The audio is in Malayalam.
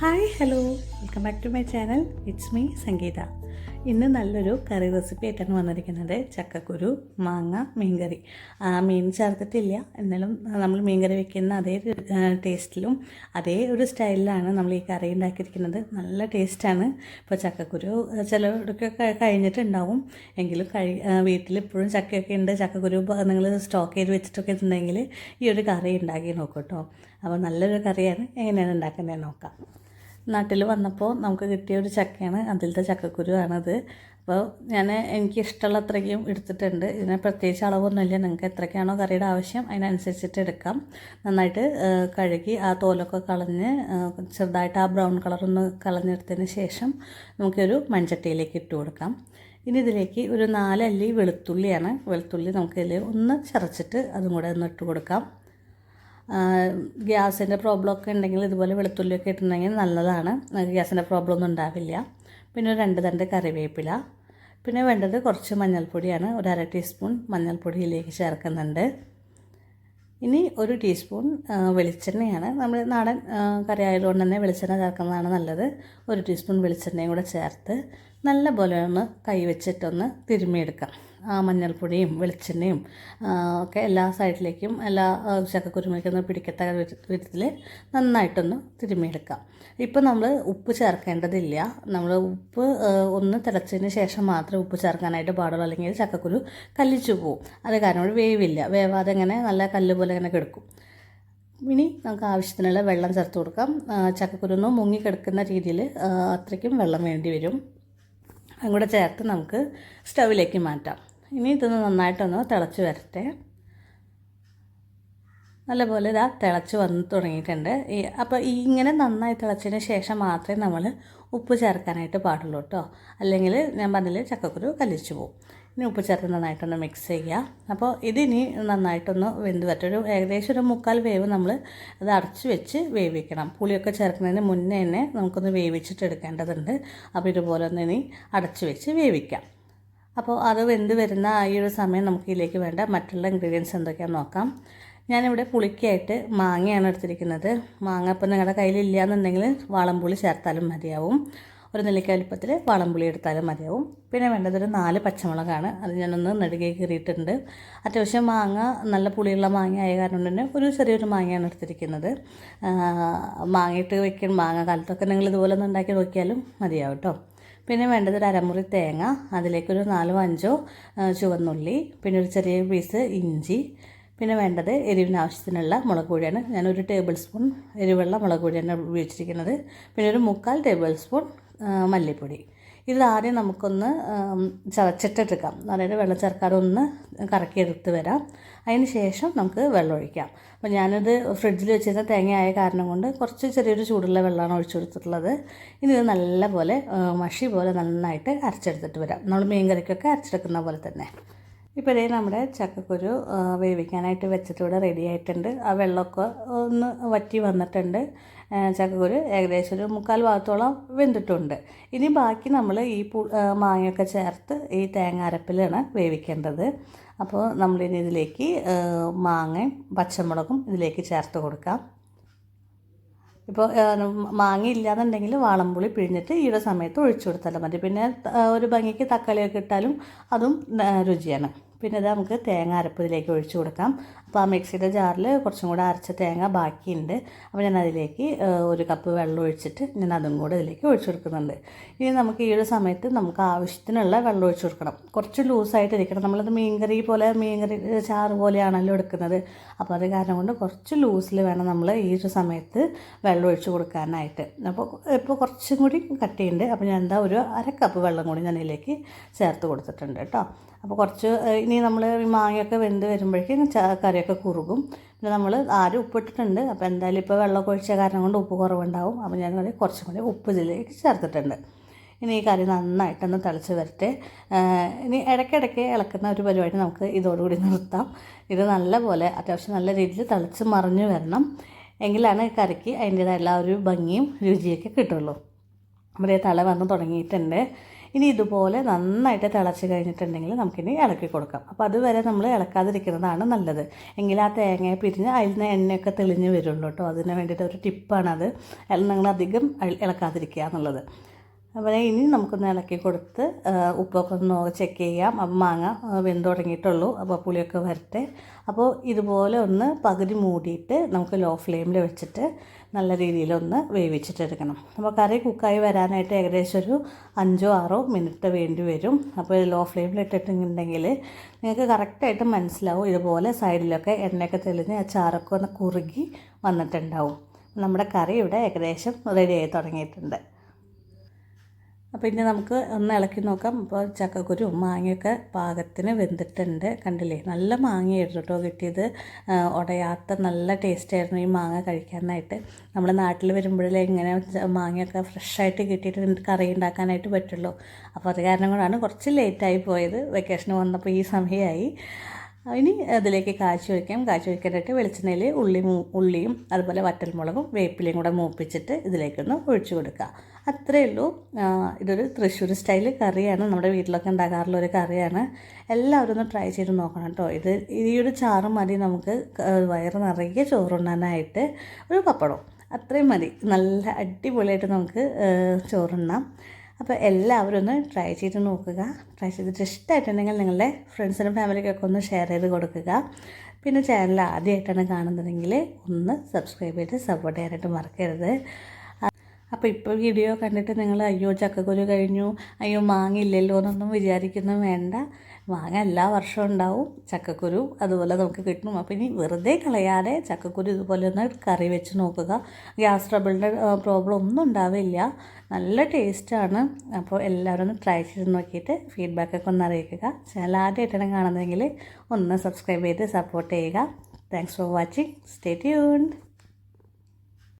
Hi hello. Welcome back to my channel. It's me Sangeetha. ഇന്ന് നല്ലൊരു കറി റെസിപ്പി ആയിട്ടാണ് വന്നിരിക്കുന്നത്. ചക്കക്കുരു മാങ്ങ മീൻകറി. മീൻ ചേർത്തിട്ടില്ല. എന്നാലും നമ്മൾ മീൻകറി വെക്കുന്ന അതേ ടേസ്റ്റിലും അതേ ഒരു സ്റ്റൈലിലാണ് നമ്മൾ ഈ കറി ഉണ്ടാക്കിയിരിക്കുന്നത്. നല്ല ടേസ്റ്റാണ്. ഇപ്പോൾ ചക്കക്കുരു ചിലർക്കൊക്കെ കഴിഞ്ഞിട്ടുണ്ടാവും. എങ്കിലും കഴി വീട്ടിൽ ഇപ്പോഴും ചക്കയൊക്കെ ഉണ്ട്. ചക്കക്കുരു നിങ്ങൾ സ്റ്റോക്ക് ചെയ്ത് വെച്ചിട്ടൊക്കെ ഉണ്ടെങ്കിൽ ഈ ഒരു കറി ഉണ്ടാക്കി നോക്കൂ കേട്ടോ. അപ്പോൾ നല്ലൊരു കറിയാണ്. എങ്ങനെയാണ് ഉണ്ടാക്കുന്നത് നോക്കാം. നാട്ടിൽ വന്നപ്പോൾ നമുക്ക് കിട്ടിയ ഒരു ചക്കയാണ്. അതിലത്തെ ചക്കക്കുരു ആണത് അപ്പോൾ ഞാൻ എനിക്ക് ഇഷ്ടമുള്ള അത്രയ്ക്കും എടുത്തിട്ടുണ്ട്. ഇതിന് പ്രത്യേകിച്ച് അളവൊന്നുമില്ല. നിങ്ങൾക്ക് എത്രയ്ക്കാണോ കറിയുടെ ആവശ്യം അതിനനുസരിച്ചിട്ട് എടുക്കാം. നന്നായിട്ട് കഴുകി ആ തോലൊക്കെ കളഞ്ഞ് ചെറുതായിട്ട് ആ ബ്രൗൺ കളറൊന്ന് കളഞ്ഞെടുത്തതിന് ശേഷം നമുക്കൊരു മൺചട്ടിയിലേക്ക് ഇട്ട് കൊടുക്കാം. ഇനി ഇതിലേക്ക് ഒരു നാലല്ലി വെളുത്തുള്ളിയാണ്. വെളുത്തുള്ളി നമുക്കിതിൽ ഒന്ന് ചതച്ചിട്ട് അതും കൂടെ ഒന്ന് ഇട്ട് കൊടുക്കാം. ഗ്യാസിന്റെ പ്രോബ്ലം ഒക്കെ ഉണ്ടെങ്കിൽ ഇതുപോലെ വെളുത്തുള്ളിയൊക്കെ ഇട്ടിട്ടുണ്ടെങ്കിൽ നല്ലതാണ്. ഗ്യാസിന്റെ പ്രോബ്ലം ഒന്നും ഉണ്ടാവില്ല. പിന്നെ രണ്ട് തണ്ട് കറിവേപ്പില. പിന്നെ വേണ്ടത് കുറച്ച് മഞ്ഞൾപ്പൊടിയാണ്. ഒരു അര ടീസ്പൂൺ മഞ്ഞൾപ്പൊടിയിലേക്ക് ചേർക്കുന്നുണ്ട്. ഇനി ഒരു ടീസ്പൂൺ വെളിച്ചെണ്ണയാണ്. നമ്മൾ നാടൻ കറി ആയതുകൊണ്ട് തന്നെ വെളിച്ചെണ്ണ ചേർക്കുന്നതാണ് നല്ലത്. ഒരു ടീസ്പൂൺ വെളിച്ചെണ്ണയും കൂടെ ചേർത്ത് നല്ല പോലെ ഒന്ന് കൈവച്ചിട്ടൊന്ന് തിരുമിയെടുക്കാം ആ മഞ്ഞൾപ്പൊടിയും വെളിച്ചെണ്ണയും ഒക്കെ എല്ലാ സൈഡിലേക്കും എല്ലാ ആ, ചക്കക്കുരുമയ്ക്കൊന്ന് പിടിക്കത്തക്ക വിധത്തിൽ നന്നായിട്ടൊന്ന് തിരുമ്മിയെടുക്കാം. ഇപ്പോൾ നമ്മൾ ഉപ്പ് ചേർക്കേണ്ടതില്ല. നമ്മൾ ഉപ്പ് ഒന്ന് തിളച്ചതിന് ശേഷം മാത്രമേ ഉപ്പ് ചേർക്കാനായിട്ട് പാടുള്ളൂ. അല്ലെങ്കിൽ ചക്കക്കുരു കല്ലിച്ചു പോവും. അത് കാരണം ഇവിടെ വേവില്ല. വേവാതെ ഇങ്ങനെ നല്ല കല്ല് പോലെ ഇങ്ങനെ കിടക്കും. ഇനി നമുക്ക് ആവശ്യത്തിനുള്ള വെള്ളം ചേർത്ത് കൊടുക്കാം. ആ, ചക്കക്കുരു ഒന്ന് മുങ്ങി കിടക്കുന്ന രീതിയിൽ അത്രയ്ക്കും വെള്ളം വേണ്ടി വരും. അതും കൂടെ ചേർത്ത് നമുക്ക് സ്റ്റൗവിലേക്ക് മാറ്റാം. ഇനി ഇതൊന്ന് നന്നായിട്ടൊന്ന് തിളച്ച് വരട്ടെ. നല്ലപോലെ ഇതാ തിളച്ച് വന്ന് തുടങ്ങിയിട്ടുണ്ട്. ഈ അപ്പോൾ ഈ ഇങ്ങനെ നന്നായി തിളച്ചതിന് ശേഷം മാത്രമേ നമ്മൾ ഉപ്പ് ചേർക്കാനായിട്ട് പാടുള്ളൂ കേട്ടോ. അല്ലെങ്കിൽ ഞാൻ പറഞ്ഞില്ല ചക്കക്കുരു കലിച്ചു പോകും ഇനി ഉപ്പ് ചേർത്ത് നന്നായിട്ടൊന്ന് മിക്സ് ചെയ്യുക. അപ്പോൾ ഇതിനി നന്നായിട്ടൊന്ന് വെന്ത് ഒരു ഏകദേശം ഒരു മുക്കാൽ വേവ് നമ്മൾ അത് അടച്ച് വെച്ച് വേവിക്കണം. പുളിയൊക്കെ ചേർക്കുന്നതിന് മുന്നേ തന്നെ നമുക്കൊന്ന് വേവിച്ചിട്ട് എടുക്കേണ്ടതുണ്ട്. അപ്പോൾ ഇതുപോലെ ഒന്ന് ഇനി അടച്ച് വെച്ച് വേവിക്കാം. അപ്പോൾ അത് വെന്ത് വരുന്ന ഈ ഒരു സമയം നമുക്ക് ഇതിലേക്ക് വേണ്ട മറ്റുള്ള ഇൻഗ്രീഡിയൻസ് എന്തൊക്കെയാണെന്ന് നോക്കാം. ഞാനിവിടെ പുളിക്കായിട്ട് മാങ്ങയാണ് എടുത്തിരിക്കുന്നത്. മാങ്ങ ഇപ്പം നിങ്ങളുടെ കയ്യിലില്ല എന്നുണ്ടെങ്കിൽ വാളംപുളി ചേർത്താലും മതിയാവും. ഒരു നെല്ലിക്ക വലുപ്പത്തിൽ വാളംപുളി എടുത്താലും മതിയാവും. പിന്നെ വേണ്ടതൊരു നാല് പച്ചമുളകാണ്. അത് ഞാനൊന്ന് നെടുകെ കീറിയിട്ടുണ്ട് അത്യാവശ്യം മാങ്ങ നല്ല പുളിയുള്ള മാങ്ങ ആയ കാരണം തന്നെ ഒരു ചെറിയൊരു മാങ്ങയാണ് എടുത്തിരിക്കുന്നത്. മാങ്ങയിട്ട് വെക്കുന്ന മാങ്ങ കാലത്തൊക്കെ നിങ്ങൾ ഇതുപോലെ ഒന്ന് ഉണ്ടാക്കി നോക്കിയാലും മതിയാവും കേട്ടോ പിന്നെ വേണ്ടത് ഒരു അരമുറി തേങ്ങ അതിലേക്കൊരു നാലോ അഞ്ചോ ചുവന്നുള്ളി പിന്നെ ഒരു ചെറിയ പീസ് ഇഞ്ചി പിന്നെ വേണ്ടത് എരിവിന് ആവശ്യത്തിനുള്ള മുളക് പൊടിയാണ്. ഞാനൊരു ടേബിൾ സ്പൂൺ എരിവുള്ള മുളക് പൊടിയാണ് ഉപയോഗിച്ചിരിക്കുന്നത്. പിന്നെ ഒരു മുക്കാൽ ടേബിൾ സ്പൂൺ മല്ലിപ്പൊടി. ഇത് ആദ്യം നമുക്കൊന്ന് ചതച്ചിട്ടെടുക്കാം അതായത് വെള്ളം ചേർക്കാതെ ഒന്ന് കറക്കിയെടുത്ത് വരാം. അതിന് ശേഷം നമുക്ക് വെള്ളം ഒഴിക്കാം. അപ്പോൾ ഞാനിത് ഫ്രിഡ്ജിൽ വെച്ചിരുന്ന തേങ്ങ ആയ കാരണം കൊണ്ട് കുറച്ച് ചെറിയൊരു ചൂടുള്ള വെള്ളമാണ് ഒഴിച്ചു കൊടുത്തിട്ടുള്ളത്. ഇനി ഇത് നല്ലപോലെ പോലെ മഷി പോലെ നന്നായിട്ട് അരച്ചെടുത്തിട്ട് വരാം. നമ്മൾ മീൻ കറിക്കൊക്കെ അരച്ചെടുക്കുന്ന പോലെ തന്നെ. ഇപ്പോൾ ഇതേ നമ്മുടെ ചക്കക്കുരു വേവിക്കാനായിട്ട് വെച്ചിട്ട് ഇവിടെ റെഡി ആയിട്ടുണ്ട്. ആ വെള്ളമൊക്കെ ഒന്ന് വറ്റി വന്നിട്ടുണ്ട്. ചക്കക്കുരു ഏകദേശം ഒരു മുക്കാൽ ഭാഗത്തോളം വെന്തിട്ടുണ്ട്. ഇനി ബാക്കി നമ്മൾ ഈ പു മാങ്ങയൊക്കെ ചേർത്ത് ഈ തേങ്ങ അരപ്പിലാണ് വേവിക്കേണ്ടത്. അപ്പോൾ നമ്മളിനി ഇതിലേക്ക് മാങ്ങയും പച്ചമുളകും ഇതിലേക്ക് ചേർത്ത് കൊടുക്കാം. ഇപ്പോൾ മാങ്ങ ഇല്ലാന്നുണ്ടെങ്കിൽ വാളംപുളി പിഴിഞ്ഞിട്ട് ഈയുടെ സമയത്ത് ഒഴിച്ചു കൊടുത്താലും മതി. പിന്നെ ഒരു ഭംഗിക്ക് തക്കാളിയൊക്കെ ഇട്ടാലും അതും രുചിയാണ്. പിന്നെ ഇത് നമുക്ക് തേങ്ങ അരപ്പ് ഇതിലേക്ക് ഒഴിച്ചു കൊടുക്കാം. അപ്പോൾ ആ മിക്സിയുടെ ജാറിൽ കുറച്ചും കൂടെ അരച്ച തേങ്ങ ബാക്കിയുണ്ട്. അപ്പോൾ ഞാൻ അതിലേക്ക് ഒരു കപ്പ് വെള്ളം ഒഴിച്ചിട്ട് ഞാൻ അതും കൂടെ ഇതിലേക്ക് ഒഴിച്ചു കൊടുക്കുന്നുണ്ട്. ഇനി നമുക്ക് ഈ ഒരു സമയത്ത് നമുക്ക് ആവശ്യത്തിനുള്ള വെള്ളം ഒഴിച്ചു കൊടുക്കണം. കുറച്ച് ലൂസായിട്ട് ഇരിക്കണം. നമ്മളത് മീൻകറി പോലെ മീൻകറി ചാറ് പോലെയാണല്ലോ എടുക്കുന്നത്. അപ്പോൾ അത് കാരണം കൊണ്ട് കുറച്ച് ലൂസിൽ വേണം നമ്മൾ ഈ ഒരു സമയത്ത് വെള്ളം ഒഴിച്ചു കൊടുക്കാനായിട്ട്. അപ്പോൾ ഇപ്പോൾ കുറച്ചും കൂടി കട്ടിയുണ്ട്. അപ്പോൾ ഞാൻ എന്താ ഒരു അര കപ്പ് വെള്ളം കൂടി ഞാൻ ഇതിലേക്ക് ചേർത്ത് കൊടുത്തിട്ടുണ്ട് കേട്ടോ. അപ്പോൾ കുറച്ച് ഇനി നമ്മൾ മാങ്ങയൊക്കെ വെന്ത് വരുമ്പോഴേക്കും ച- കറിയൊക്കെ കുറുകും. പിന്നെ നമ്മൾ ആരും ഉപ്പിട്ടിട്ടുണ്ട്. അപ്പോൾ എന്തായാലും ഇപ്പോൾ വെള്ളമൊക്കെ ഒഴിച്ച കാരണം കൊണ്ട് ഉപ്പ് കുറവുണ്ടാവും. അപ്പോൾ ഞാൻ കൂടി കുറച്ചും കൂടി ഉപ്പ് ഇതിലേക്ക് ചേർത്തിട്ടുണ്ട്. ഇനി ഈ കറി നന്നായിട്ടൊന്ന് തിളച്ച് വരട്ടെ. ഇനി ഇടയ്ക്കിടയ്ക്ക് ഇളക്കുന്ന ഒരു പരിപാടി നമുക്ക് ഇതോടുകൂടി നിർത്താം. ഇത് നല്ലപോലെ അത്യാവശ്യം നല്ല രീതിയിൽ തിളച്ച് മറിഞ്ഞു വരണം. എങ്കിലാണ് കറിക്ക് അതിന്റേതായ എല്ലാ ഒരു ഭംഗിയും രുചിയൊക്കെ കിട്ടുള്ളൂ. അപ്പോൾ തല വന്ന് തുടങ്ങിയിട്ടുണ്ട്. ഇനി ഇതുപോലെ നന്നായിട്ട് തിളച്ച് കഴിഞ്ഞിട്ടുണ്ടെങ്കിൽ നമുക്കിനി ഇളക്കി കൊടുക്കാം. അപ്പോൾ അതുവരെ നമ്മൾ ഇളക്കാതിരിക്കുന്നതാണ് നല്ലത്. എങ്കിൽ ആ തേങ്ങയെ പിരിഞ്ഞ് അതിൽ നിന്ന് എണ്ണയൊക്കെ തെളിഞ്ഞ് വരുള്ളൂ കേട്ടോ അതിന് വേണ്ടിയിട്ട് ഒരു ടിപ്പാണത് നിങ്ങൾ അധികം ഇളക്കാതിരിക്കുക എന്നുള്ളത്. അപ്പോൾ ഇനി നമുക്കൊന്ന് ഇളക്കി കൊടുത്ത് ഉപ്പൊക്കെ ഒന്ന് ചെക്ക് ചെയ്യാം. അപ്പം മാങ്ങ വെന്ത് തുടങ്ങിയിട്ടുള്ളൂ. അപ്പോൾ പുളിയൊക്കെ വരട്ടെ. അപ്പോൾ ഇതുപോലെ ഒന്ന് പകുതി മൂടിയിട്ട് നമുക്ക് ലോ ഫ്ലെയിമിൽ വെച്ചിട്ട് നല്ല രീതിയിലൊന്ന് വേവിച്ചിട്ടെടുക്കണം. അപ്പോൾ കറി കുക്കായി വരാനായിട്ട് ഏകദേശം ഒരു അഞ്ചോ ആറോ മിനിറ്റ് വേണ്ടി വരും. അപ്പോൾ ലോ ഫ്ലെയിമിൽ ഇട്ടിട്ടുണ്ടെങ്കിൽ നിങ്ങൾക്ക് കറക്റ്റായിട്ട് മനസ്സിലാവും ഇതുപോലെ സൈഡിലൊക്കെ എണ്ണയൊക്കെ തെളിഞ്ഞ് ആ ചാറൊക്കെ ഒന്ന് കുറുകി വന്നിട്ടുണ്ടാവും. നമ്മുടെ കറി ഇവിടെ ഏകദേശം റെഡി ആയി തുടങ്ങിയിട്ടുണ്ട്. അപ്പോൾ ഇനി നമുക്ക് ഒന്ന് ഇളക്കി നോക്കാം. അപ്പോൾ ചക്കക്കുരു മാങ്ങയൊക്കെ പാകത്തിന് വെന്തിട്ടുണ്ട്. കണ്ടില്ലേ? നല്ല മാങ്ങയായിരുന്നു കേട്ടോ കിട്ടിയത്. ഉടയാത്ത നല്ല ടേസ്റ്റായിരുന്നു ഈ മാങ്ങ കഴിക്കാനായിട്ട്. നമ്മൾ നാട്ടിൽ വരുമ്പോഴേ ഇങ്ങനെ മാങ്ങയൊക്കെ ഫ്രഷായിട്ട് കിട്ടിയിട്ട് കറി ഉണ്ടാക്കാനായിട്ട് പറ്റുള്ളൂ. അപ്പോൾ അത് കാരണം കൊണ്ടാണ് കുറച്ച് ലേറ്റായി പോയത്. വെക്കേഷന് വന്നപ്പോൾ ഈ സമയമായി ഇനി അതിലേക്ക് കാച്ചി വയ്ക്കാം. കാച്ചി വയ്ക്കാനായിട്ട് വെളിച്ചെണ്ണയിൽ ഉള്ളി ഉള്ളിയും അതുപോലെ വറ്റൽമുളകും വേപ്പിലയും കൂടെ മൂപ്പിച്ചിട്ട് ഇതിലേക്കൊന്ന് ഒഴിച്ചു കൊടുക്കുക. അത്രയേ ഉള്ളൂ. ഇതൊരു തൃശ്ശൂർ സ്റ്റൈൽ കറിയാണ്. നമ്മുടെ വീട്ടിലൊക്കെ ഉണ്ടാക്കാറുള്ള ഒരു കറിയാണ്. എല്ലാവരും ഒന്ന് ട്രൈ ചെയ്ത് നോക്കണം കേട്ടോ. ഇത് ഈ ഒരു ചാറ് മതി നമുക്ക്. വയറ് നിറയെ ചോറുണ്ണാനായിട്ട് ഒരു പപ്പടം. അത്രയും മതി. നല്ല അടിപൊളിയായിട്ട് നമുക്ക് ചോറുണ്ണാം. അപ്പോൾ എല്ലാവരും ഒന്ന് ട്രൈ ചെയ്ത് നോക്കുക. ട്രൈ ചെയ്തിട്ട് ഇഷ്ടമായിട്ടുണ്ടെങ്കിൽ നിങ്ങളുടെ ഫ്രണ്ട്സിനും ഫാമിലിക്കൊക്കെ ഒന്ന് ഷെയർ ചെയ്ത് കൊടുക്കുക. പിന്നെ ചാനൽ ആദ്യമായിട്ടാണ് കാണുന്നതെങ്കിൽ ഒന്ന് സബ്സ്ക്രൈബ് ചെയ്ത് സപ്പോർട്ട് ചെയ്യാനായിട്ട് മറക്കരുത്. അപ്പോൾ ഇപ്പോൾ വീഡിയോ കണ്ടിട്ട് നിങ്ങൾ അയ്യോ ചക്കക്കുരു കഴിഞ്ഞു. അയ്യോ മാങ്ങില്ലല്ലോ എന്നൊന്നും വിചാരിക്കുന്നു വേണ്ട. മാങ്ങ എല്ലാ വർഷവും ഉണ്ടാവും. ചക്കക്കുരു അതുപോലെ നമുക്ക് കിട്ടും. അപ്പോൾ ഇനി വെറുതെ കളയാതെ ചക്കക്കുരു ഇതുപോലെ ഒന്ന് കറി വെച്ച് നോക്കുക. ഗ്യാസ് ട്രബിളിന്റെ പ്രോബ്ലം ഒന്നും ഉണ്ടാവില്ല. നല്ല ടേസ്റ്റാണ് അപ്പോൾ എല്ലാവരും ഒന്ന് ട്രൈ ചെയ്ത് നോക്കിയിട്ട് ഫീഡ്ബാക്കൊക്കെ ഒന്ന് അറിയിക്കുക. ചാനൽ ആദ്യമായിട്ടാണ് കാണുന്നതെങ്കിൽ ഒന്ന് സബ്സ്ക്രൈബ് ചെയ്ത് സപ്പോർട്ട് ചെയ്യുക. Thanks for watching stay tuned